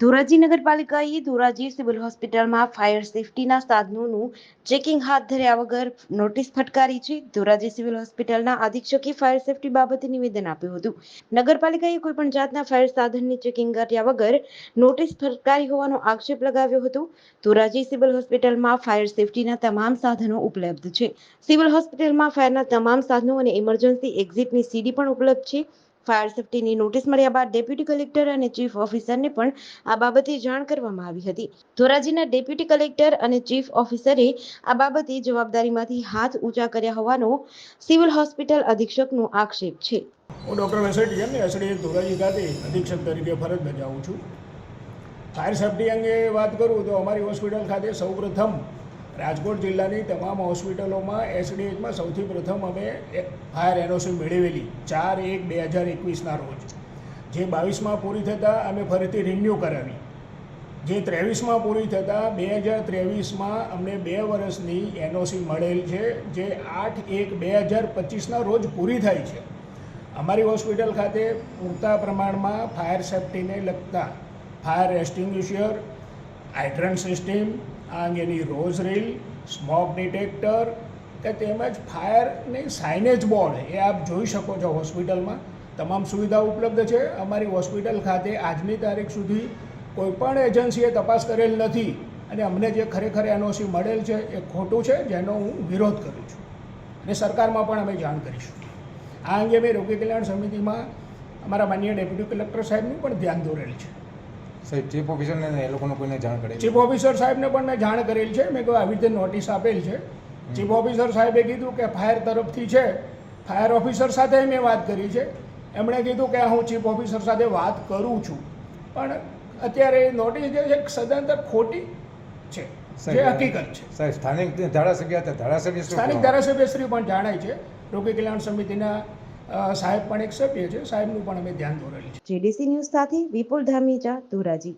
ધોરાજી નગરપાલિકાએ ધોરાજી સિવિલ હોસ્પિટલમાં ફાયર સેફટીના સાધનોનું ચેકિંગ હાથ ધર્યા વગર નોટિસ ફટકારી છે. ધોરાજી સિવિલ હોસ્પિટલના અધિક્ષકે ફાયર સેફટી બાબતે નિવેદન આપ્યું હતું. નગરપાલિકાએ કોઈપણ જાતના ફાયર સાધનની ચેકિંગ કર્યા વગર નોટિસ ફટકારી હોવાનો આક્ષેપ લગાવ્યો હતો. ધોરાજી સિવિલ હોસ્પિટલમાં ફાયર સેફટીના તમામ સાધનો ઉપલબ્ધ છે. સિવિલ હોસ્પિટલમાં ફાયરના તમામ સાધનો અને ઇમરજન્સી એક્ઝિટની સીડી પણ ઉપલબ્ધ છે. ફાયર સેફટીની નોટિસ મળ્યા બાદ ડેપ્યુટી કલેક્ટર અને ચીફ ઓફિસરને પણ આ બાબતે જાણ કરવામાં આવી હતી. ધોરાજીના ડેપ્યુટી કલેક્ટર અને ચીફ ઓફિસરે આ બાબતે જવાબદારીમાંથી હાથ ઊંચા કર્યા હોવાનો સિવિલ હોસ્પિટલ અધિક્ષકનો આક્ષેપ છે. હું ડૉક્ટર વેસેટિયન એસડીએ ધોરાજી ખાતે અધિક્ષક તરીકે ફરજ બજાવું છું. ફાયર સેફટી અંગે વાત કરું તો અમારી હોસ્પિટલ ખાતે સૌપ્રથમ રાજકોટ જિલ્લાની તમામ હોસ્પિટલોમાં એસડીએચમાં સૌથી પ્રથમ અમે ફાયર એનઓસી મેળવેલી, ચાર એક બે હજાર એકવીસના રોજ. જે બાવીસમાં પૂરી થતાં અમે ફરીથી રિન્યૂ કરાવી. જે ત્રેવીસમાં પૂરી થતાં બે હજાર ત્રેવીસમાં અમને બે વર્ષની એનઓસી મળેલ છે, જે આઠ એક બે હજાર પચીસના રોજ પૂરી થાય છે. અમારી હોસ્પિટલ ખાતે પૂરતા પ્રમાણમાં ફાયર સેફટીને લગતા ફાયર એસ્ટિંગ્યુશિયર હાઇડ્રન સિસ્ટમ આ અંગેની રોઝ રીલ સ્મોક ડિટેક્ટર કે તેમજ ફાયરની સાઇનેજ બોર્ડ એ આપ જોઈ શકો છો હોસ્પિટલમાં. તમામ સુવિધાઓ ઉપલબ્ધ છે. અમારી હોસ્પિટલ ખાતે આજની તારીખ સુધી કોઈપણ એજન્સીએ તપાસ કરેલ નથી અને અમને જે ખરેખર એનઓસી મળેલ છે એ ખોટું છે, જેનો હું વિરોધ કરું છું. અને સરકારમાં પણ અમે જાણ કરીશું. આ અંગે અમે રોગી કલ્યાણ સમિતિમાં અમારા માન્ય ડેપ્યુટી કલેક્ટર સાહેબનું પણ ધ્યાન દોરેલ છે. સાહેબ ચીફ ઓફિસરને એ લોકોને કોઈને જાણ કરે ચીફ ઓફિસર સાહેબને પણ મેં જાણ કરેલ છે. મેં કહ્યું આવી રીતે નોટિસ આપેલ છે. ચીફ ઓફિસર સાહેબે કીધું કે ફાયર તરફથી છે. ફાયર ઓફિસર સાથે મેં વાત કરી છે. એમણે કીધું કે હું ચીફ ઓફિસર સાથે વાત કરું છું. પણ અત્યારે નોટિસ જે છે સદંતર ખોટી છે. જે હકીકત છે. સાહેબ સ્થાનિક ધારાસભ્ય હતા. ધારાસભ્ય સ્થાનિક ધારાસભ્ય ધારાસભ્યશ્રી પણ જાણાય છે. રોગી કલ્યાણ સમિતિના સાહેબ પણ એક સભ્ય છે, સાહેબનું પણ અમે ધ્યાન દોરેલું છે. જેડીસી ન્યૂઝ સાથે વિપુલ ધામીજા ધોરાજી.